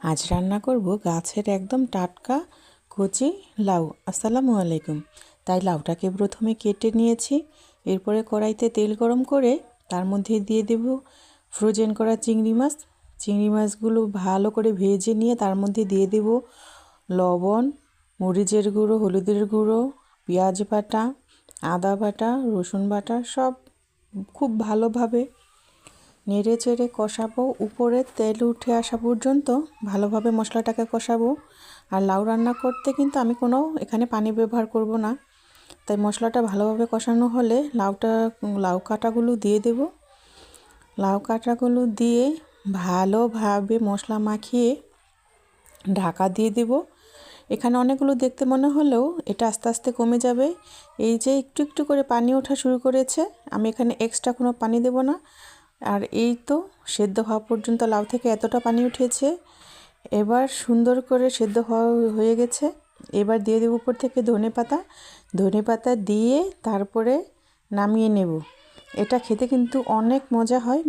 আজ রান্না করব গাছের একদম টাটকা কচি লাউ। আসসালামু আলাইকুম। তাই লাউটাকে প্রথমে কেটে নিয়েছি। এরপরে কড়াইতে তেল গরম করে তার মধ্যে দিয়ে দেব ফ্রোজেন করা চিংড়ি মাছ। চিংড়ি মাছগুলো ভালো করে ভেজে নিয়ে তার মধ্যে দিয়ে দেব লবণ, মরিচের গুঁড়ো, হলুদের গুঁড়ো, পেঁয়াজ বাটা, আদা বাটা, রসুন বাটা সব খুব ভালোভাবে নেড়ে চেড়ে কষাবো, উপরে তেল উঠে আসা পর্যন্ত ভালোভাবে মশলাটাকে কষাবো। আর লাউ রান্না করতে কিন্তু আমি কোনো এখানে পানি ব্যবহার করব না। তাই মশলাটা ভালোভাবে কষানো হলে লাউটা, লাউ কাটাগুলো দিয়ে দেব। লাউ কাটাগুলো দিয়ে ভালোভাবে মশলা মাখিয়ে ঢাকা দিয়ে দেব। এখানে অনেকগুলো দেখতে মনে হলেও এটা আস্তে আস্তে কমে যাবে। এই যে একটু একটু করে পানি ওঠা শুরু করেছে, আমি এখানে এক্সট্রা কোনো পানি দেব না। আর এই তো সেদ্ধ হওয়া পর্যন্ত লাউ থেকে এতটা পানি উঠেছে। এবার সুন্দর করে সেদ্ধ হওয়া হয়ে গেছে। এবার দিয়ে দেবো উপর থেকে ধনে পাতা। ধনে পাতা দিয়ে তারপরে নামিয়ে নেব। এটা খেতে কিন্তু অনেক মজা হয়।